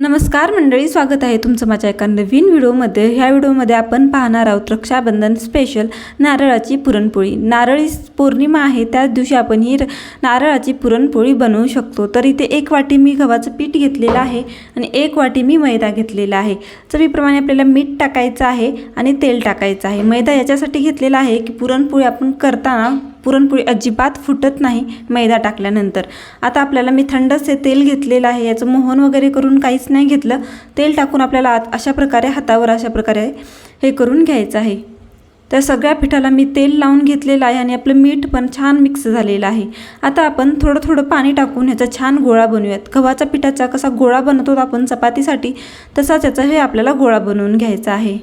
नमस्कार मंडळी स्वागत आहे तुमचं माझ्या एका नवीन व्हिडिओमध्ये. ह्या व्हिडिओमध्ये आपण पाहणार आहोत रक्षाबंधन स्पेशल नारळाची पुरणपोळी. नारळी पौर्णिमा आहे त्याच दिवशी आपण ही र- नारळाची पुरणपोळी बनवू शकतो. तर इथे एक वाटी मी गव्हाचं पीठ घेतलेलं आहे आणि एक वाटी मी मैदा घेतलेला आहे. चवीप्रमाणे आपल्याला मीठ टाकायचं आहे आणि तेल टाकायचं आहे. मैदा याच्यासाठी घेतलेला आहे की पुरणपोळी आपण करताना पुरणपोळी अजिबात फुटत नाही मैदा टाकल्यानंतर. आता आपल्याला मी थंडसे तेल घेतलेलं आहे. याचं मोहन वगैरे करून काहीच नाही घेतलं. तेल टाकून आपल्याला आत अशा प्रकारे हातावर अशा प्रकारे हे करून घ्यायचं आहे. तर सगळ्या पिठाला मी तेल लावून घेतलेलं आहे आणि आपलं मीठ पण छान मिक्स झालेलं आहे. आता आपण थोडं थोडं पाणी टाकून ह्याचा छान गोळा बनवूयात. गव्हाच्या पिठाचा कसा गोळा बनवतो आपण चपातीसाठी तसाच याचा हे आपल्याला गोळा बनवून घ्यायचा आहे.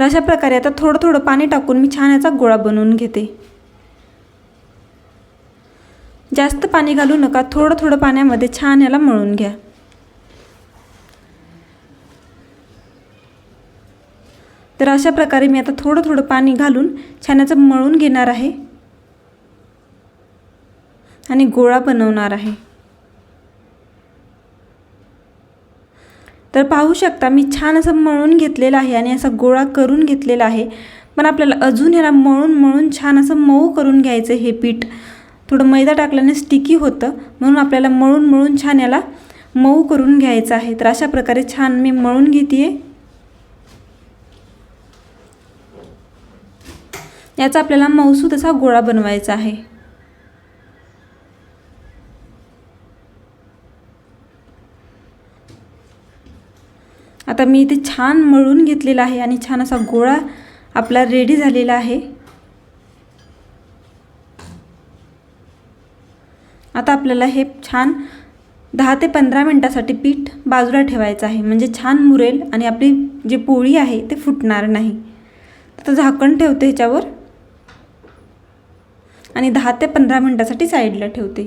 तर अशा प्रकारे आता थोडं थोडं पाणी टाकून मी छान याचा गोळा बनवून घेते. जास्त पाणी घालू नका थोडं थोडं पाण्यामध्ये छान याला मळून घ्या. तर अशा प्रकारे मी आता थोडं थोडं पाणी घालून छान याचं मळून घेणार आहे. आणि गोळा बनवणार आहे. तर पाहू शकता मी छान असं मळून घेतलेलं आहे आणि असा गोळा करून घेतलेला आहे. पण आपल्याला अजून ह्याला मळून मळून छान असं मऊ करून घ्यायचं हे पीठ. थोडं मैदा टाकल्याने स्टिकी होतं म्हणून आपल्याला मळून मळून छान याला मऊ करून घ्यायचं आहे. तर अशा प्रकारे छान मी मळून घेते याचा आपल्याला मऊसूद असा गोळा बनवायचा आहे. आता मी इथे छान मळून घेतलेला आहे आणि छान असा गोळा आपला रेडी झालेला आहे. आता आपल्याला हे छान दहा ते पंधरा मिनटासाठी पीठ बाजूला ठेवायचं आहे. म्हणजे छान मुरेल आणि आपली जी पोळी आहे ते फुटणार नाही. तर झाकण ठेवते ह्याच्यावर. आणि दहा ते पंधरा मिनटासाठी साईडला ठेवते.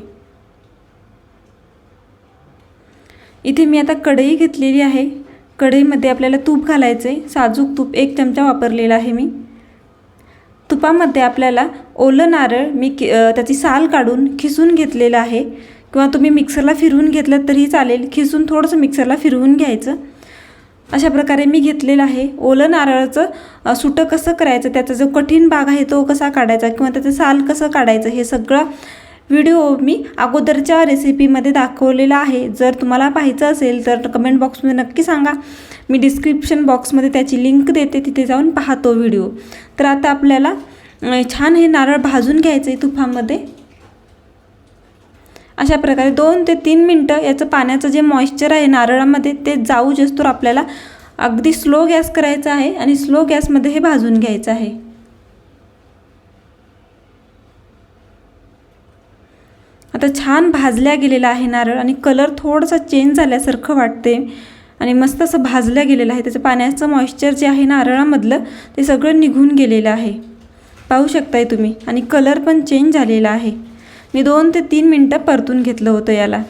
इथे मी आता कढई घेतलेली आहे. कढईमध्ये आपल्याला तूप घालायचं आहे. साजूक तूप एक चमचा वापरलेला आहे मी. तुपामध्ये आपल्याला ओलं नारळ मी कि त्याची साल काढून खिसून घेतलेलं आहे. किंवा तुम्ही मिक्सरला फिरवून घेतलं तरी चालेल. खिसून थोडंसं मिक्सरला फिरवून घ्यायचं. अशा प्रकारे मी घेतलेलं आहे. ओलं नारळाचं सुटं कसं करायचं? त्याचा जो कठीण भाग आहे तो कसा काढायचा? किंवा त्याचं साल कसं काढायचं? हे सगळं व्हिडिओ मी अगोदरच्या रेसिपीमध्ये दाखवलेला आहे. जर तुम्हाला पाहायचं असेल तर कमेंट बॉक्समध्ये नक्की सांगा. मी डिस्क्रिप्शन बॉक्समध्ये त्याची लिंक देते. तिथे जाऊन पाहतो व्हिडिओ. तर आता आपल्याला छान हे नारळ भाजून घ्यायचं आहे तुफामध्ये अशा प्रकारे दोन ते तीन मिनटं याचं पाण्याचं जे मॉइश्चर आहे नारळामध्ये ते जाऊ तर आपल्याला अगदी स्लो गॅस करायचा आहे आणि स्लो गॅसमध्ये हे भाजून घ्यायचं आहे. आता छान भाजल्या गेलेला आहे नारळ आणि कलर थोडासा चेंज झाल्यासारखं वाटते आणि मस्त असं भाजलं गेलेलं आहे. त्याचं पाण्याचं मॉइश्चर जे आहे नारळामधलं ते सगळं निघून गेलेलं आहे. पाहू शकताय तुम्ही. आणि कलर पण चेंज झालेला आहे. मी दोन ते तीन मिनटं परतून घेतलं होतं याला.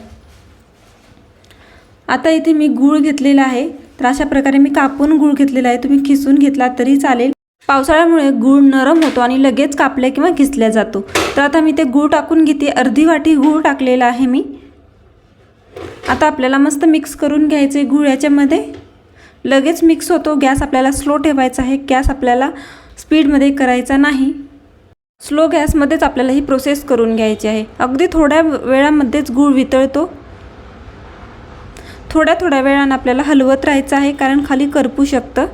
आता इथे मी गूळ घेतलेला आहे. तर अशा प्रकारे मी कापून गूळ घेतलेला आहे. तुम्ही खिसून घेतला तरी चालेल. पावसाळ्यामुळे गूळ नरम होतो आणि लगेच कापल्या किंवा घिसल्या जातो. तर आता मी ते गूळ टाकून घेते. अर्धी वाटी गूळ टाकलेला आहे मी. आता आपल्याला मस्त मिक्स करून घ्यायचे गूळ याच्यामध्ये. लगेच मिक्स होतो. गॅस आपल्याला स्लो ठेवायचा आहे. गॅस आपल्याला स्पीडमध्ये करायचा नाही. स्लो गॅसमध्येच आपल्याला ही प्रोसेस करून घ्यायची आहे. अगदी थोड्या वेळामध्येच गूळ वितळतो. थोड्या थोड्या वेळानं आपल्याला हलवत राहायचं आहे. कारण खाली करपू शकतं.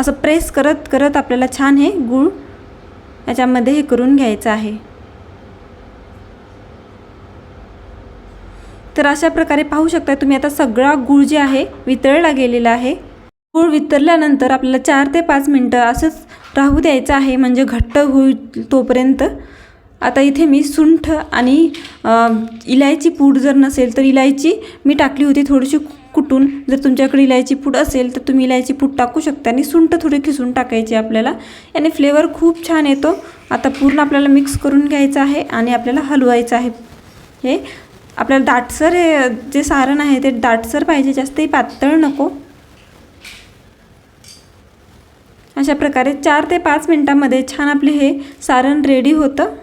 असं प्रेस करत करत आपल्याला छान हे गूळ याच्यामध्ये हे करून घ्यायचं आहे. तर अशा प्रकारे पाहू शकता तुम्ही आता सगळा गूळ जे आहे वितळला गेलेला आहे. गूळ वितरल्यानंतर आपल्याला चार ते पाच मिनटं असंच राहू द्यायचं आहे म्हणजे घट्ट होईल तोपर्यंत. आता इथे मी सुंठ आणि इलायची पूड जर नसेल तर इलायची मी टाकली होती थोडीशी कुटून जर तुमच्याकडे इलायची पूड असेल तर तुम्ही इलायची पूड टाकू शकता. आणि सुंठ थोडी खिसून टाकायची आपल्याला. याने फ्लेवर खूप छान येतो. आता पूर्ण आपल्याला मिक्स करून घ्यायचं आहे आणि आपल्याला हलवायचं आहे. हे आपल्याला दाटसर हे जे सारण आहे ते दाटसर पाहिजे जास्तही पातळ नको. अशा प्रकारे चार ते पाच मिनटामध्ये छान आपले हे सारण रेडी होतं.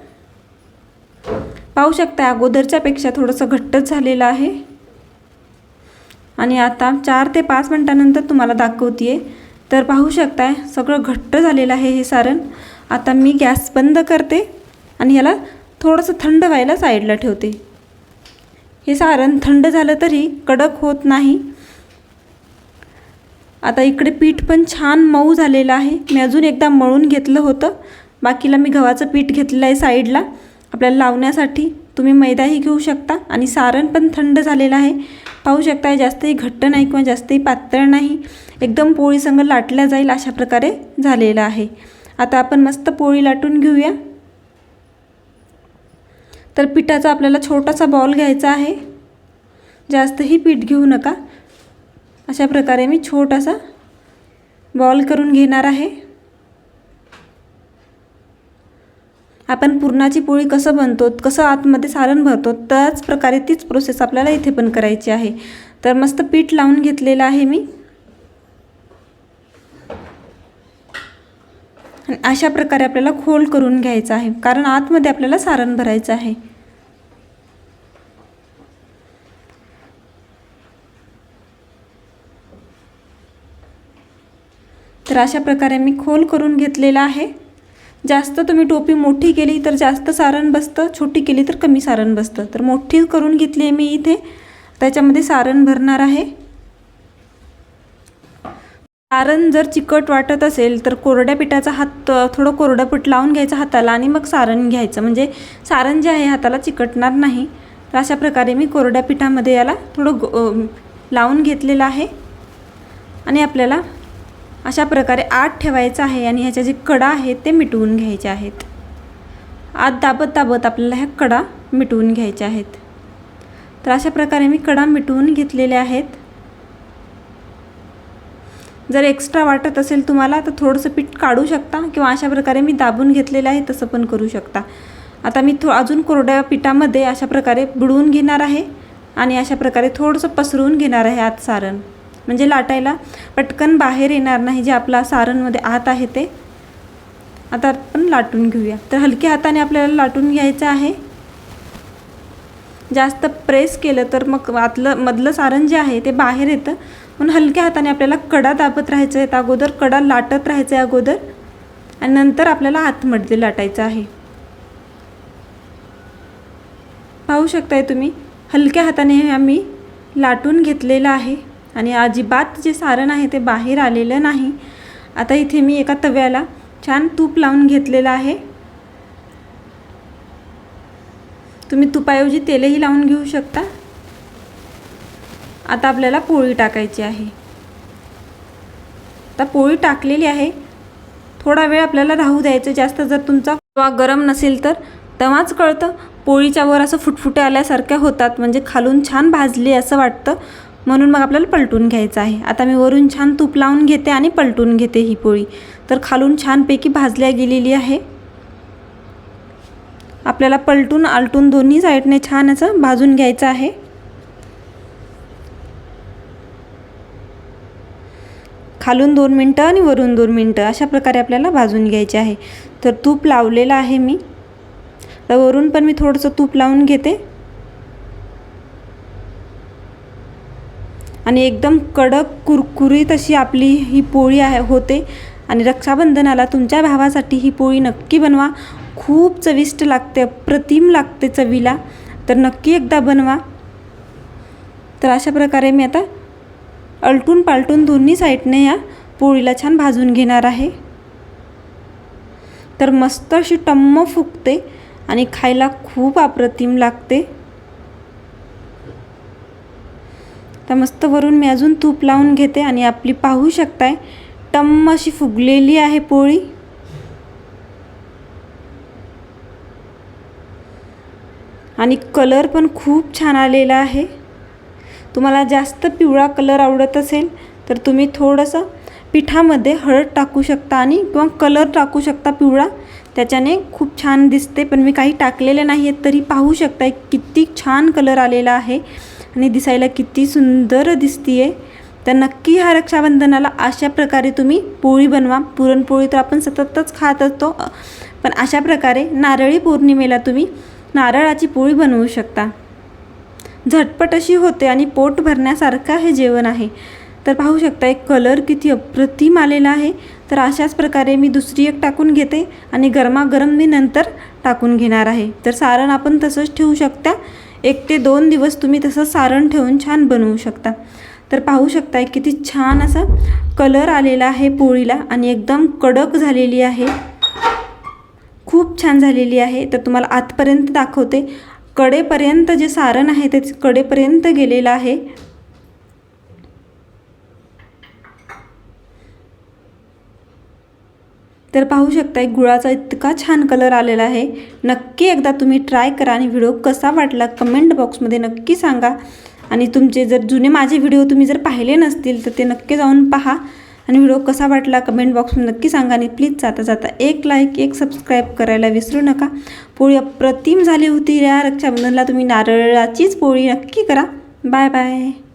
पाहू शकता अगोदरच्यापेक्षा थोडंसं घट्टच झालेलं आहे. आणि आता चार ते पाच मिनटानंतर तुम्हाला दाखवते तर पाहू शकताय सगळं घट्ट झालेलं आहे हे सारण. आता मी गॅस बंद करते आणि ह्याला थोडंसं थंड व्हायला साईडला ठेवते. हे सारण थंड झालं तरी कडक होत नाही. आता इकडे पीठ पण छान मऊ झालेलं आहे. मी अजून एकदा मळून घेतलं होतं. बाकीला मी गव्हाचं पीठ घेतलेलं आहे साईडला. आपल्याला लावण्यासाठी. तुम्ही मैदाही घेऊ शकता आणि सारण पण थंड झालेलं आहे. पाहू शकता जास्तही घट्ट नाही किंवा जास्तही पातळ नाही. एकदम पोळीसंग लाटल्या जाईल अशा प्रकारे झालेलं आहे. आता आपण मस्त पोळी लाटून घेऊया. तर पिठाचा आपल्याला छोटासा बॉल घ्यायचा आहे. जास्तही पीठ घेऊ नका. अशा प्रकारे मी छोटासा बॉल करून घेणार आहे. आपण पुरणाची पोळी कसं बनतो कसं आतमध्ये सारण भरतो त्याच प्रकारे तीच प्रोसेस आपल्याला इथे पण करायची आहे. तर मस्त पीठ लावून घेतलेलं आहे मी. अशा प्रकारे आपल्याला खोल करून घ्यायचं आहे कारण आतमध्ये आपल्याला सारण भरायचं आहे. तर अशा प्रकारे मी खोल करून घेतलेला आहे. जास्त तुम्ही टोपी मोठी केली तर जास्त सारण बसतं छोटी केली तर कमी सारण बसतं. तर मोठी करून घेतली आहे मी इथे. त्याच्यामध्ये सारण भरणार आहे. सारण जर चिकट वाटत असेल तर कोरड्या पिठाचा हात थोडं कोरडं पीठ लावून घ्यायचं हाताला आणि मग सारण घ्यायचं. म्हणजे सारण जे आहे हाताला चिकटणार नाही. तर अशा प्रकारे मी कोरड्या पिठामध्ये याला थोडं लावून घेतलेलं आहे. आणि आपल्याला अशा प्रकारे आत ठेवायचं आहे आणि ह्याच्या जे कडा आहेत ते मिटवून घ्यायचे आहेत. आत दाबत दाबत आपल्याला ह्या कडा मिटवून घ्यायच्या आहेत. तर अशा प्रकारे मी कडा मिटवून घेतलेल्या आहेत. जर एक्स्ट्रा वाटत असेल तुम्हाला तर थोडंसं पीठ काढू शकता किंवा अशा प्रकारे मी दाबून घेतलेलं आहे तसं पण करू शकता. आता मी थो अजून कोरड्या पिठामध्ये अशा प्रकारे बुडवून घेणार आहे आणि अशा प्रकारे थोडंसं पसरवून घेणार आहे आत सारण. म्हणजे लाटायला. पटकन बाहेर येणार नाही जे आपला सारणमध्ये आत आहे ते. आता आपण लाटून घेऊया. तर हलक्या हाताने आपल्याला लाटून घ्यायचं आहे. जास्त प्रेस केलं तर मग आतलं मधलं सारण जे आहे ते बाहेर येतं. म्हणून हलक्या हाताने आपल्याला कडा दाबत राहायचं आहे. अगोदर कडा लाटत राहायचं आहे अगोदर. आणि नंतर आपल्याला आतमध्ये लाटायचं आहे. पाहू शकताय तुम्ही? हलक्या हाताने आम्ही लाटून घेतलेलं आहे. आणि अजिबात जे सारण आहे ते बाहेर आलेलं नाही. आता इथे मी एका तव्याला छान तूप लावून घेतलेलं आहे. तुम्ही तुपाऐवजी तेलही लावून घेऊ शकता. आता आपल्याला पोळी टाकायची आहे. आता पोळी टाकलेली आहे. थोडा वेळ आपल्याला राहू द्यायचं जास्त जर तुमचा तवा गरम नसेल तर. तेव्हाच कळतं पोळीच्या वर असं फुटफुटे आल्यासारख्या होतात. म्हणजे खालून छान भाजली असं वाटतं. म्हणून मग आपल्याला पलटून घ्यायचं आहे. आता मी वरून छान तूप लावून घेते आणि पलटून घेते ही पोळी. तर खालून छानपैकी भाजल्या गेलेली आहे. आपल्याला पलटून आलटून दोन्ही साईडने छान असं भाजून घ्यायचं आहे. खालून दोन मिनटं आणि वरून दोन मिनटं अशा प्रकारे आपल्याला भाजून घ्यायचे आहे. तर तूप लावलेलं आहे मी. तर वरून पण मी थोडंसं तूप लावून घेते. आणि एकदम कडक कुरकुरीत अशी आपली ही पोळी आहे होते. आणि रक्षाबंधनाला तुमच्या भावासाठी ही पोळी नक्की बनवा. खूप चविष्ट लागते अप्रतिम लागते चवीला. तर नक्की एकदा बनवा. तर अशा प्रकारे मी आता अलटून पालटून दोन्ही साईडने या पोळीला छान भाजून घेणार आहे. तर मस्त अशी टम्म फुगते आणि खायला खूप अप्रतिम लागते. तर मस्त वरून मी अजून तूप लावून घेते आणि आपली पाहू शकताय टम्म अशी फुगलेली आहे पोळी. आणि कलर पण खूप छान आलेला आहे. तुम्हाला जास्त पिवळा कलर आवडत असेल तर तुम्ही थोडंसं पिठामध्ये हळद टाकू शकता आणि किंवा कलर टाकू शकता पिवळा. त्याच्याने खूप छान दिसते पण मी काही टाकलेले नाही आहेत तरी पाहू शकता किती छान कलर आलेला आहे. आणि दिसायला किती सुंदर दिसती आहे तर नक्की ह्या रक्षाबंधनाला अशा प्रकारे तुम्ही पोळी बनवा. पुरणपोळी तर आपण सततच खात असतो. पण अशा प्रकारे नारळी पौर्णिमेला तुम्ही नारळाची पोळी बनवू शकता. झटपट अशी होते आणि पोट भरण्यासारखं हे जेवण आहे. तर पाहू शकता एक कलर किती अप्रतिम आलेला आहे. तर अशाच प्रकारे मी दुसरी एक टाकून घेते आणि गरमागरम मी नंतर टाकून घेणार आहे. तर सारण आपण तसंच ठेवू शकता. एक ते दोन दिवस तुम्ही तसं सारण ठेवून छान बनवू शकता. तर पाहू शकता किती छान असा कलर आलेला आहे पोळीला आणि एकदम कडक झालेली आहे. खूप छान झालेली आहे. तर तुम्हाला आतपर्यंत दाखवते. कडेपर्यंत जे सारण आहे ते कडेपर्यंत गेलेलं आहे. तर पाहू शकता एक गुळाचा इतका छान कलर आलेला आहे. नक्की एकदा तुम्ही ट्राय करा आणि व्हिडिओ कसा वाटला कमेंट बॉक्समध्ये नक्की सांगा. आणि तुमचे जर जुने माझे व्हिडिओ तुम्ही जर पाहिले नसतील तर ते नक्की जाऊन पहा. आणि व्हिडिओ कसा वाटला कमेंट बॉक्समध्ये नक्की सांगा आणि प्लीज जाता जाता एक लाईक एक सबस्क्राईब करायला विसरू नका. पोळी अप्रतिम झाली होती. या रक्षाबंधनला तुम्ही नारळाचीच पोळी नक्की करा. Bye bye